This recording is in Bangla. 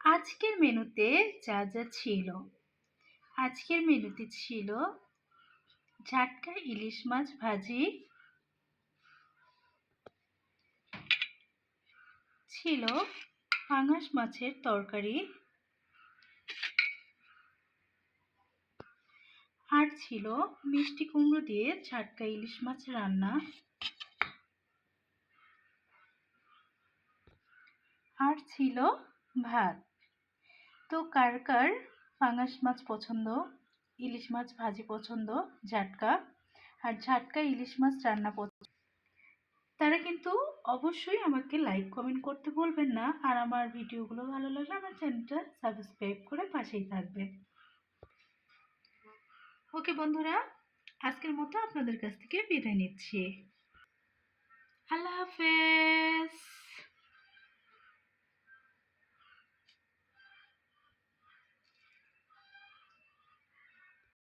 আজকের মেনুতে যা যা ছিল। আজকের মেনুতে ছিল ঝাটকা ইলিশ মাছ ভাজি, ছিল পাঙাশ মাছের তরকারি, আর ছিল মিষ্টি কুমড়ো দিয়ে ঝাটকা ইলিশ মাছ রান্না। আর ছিল ভাত। তো কার কার? পাঙাশ মাছ পছন্দ, ইলিশ মাছ ভাজি পছন্দ, ঝাটকা। আর ঝাটকা, ইলিশ মাছ রান্না পছন্দ তারা কিন্তু অবশ্যই আমাকে লাইক কমেন্ট করতে বলবেন না। আর আমার ভিডিওগুলো ভালো লাগলে আমার চ্যানেলটা সাবস্ক্রাইব করে পাশেই থাকবেন। ওকে বন্ধুরা, আজকের মতো আপনাদের কাছ থেকে বিদায় নিচ্ছি।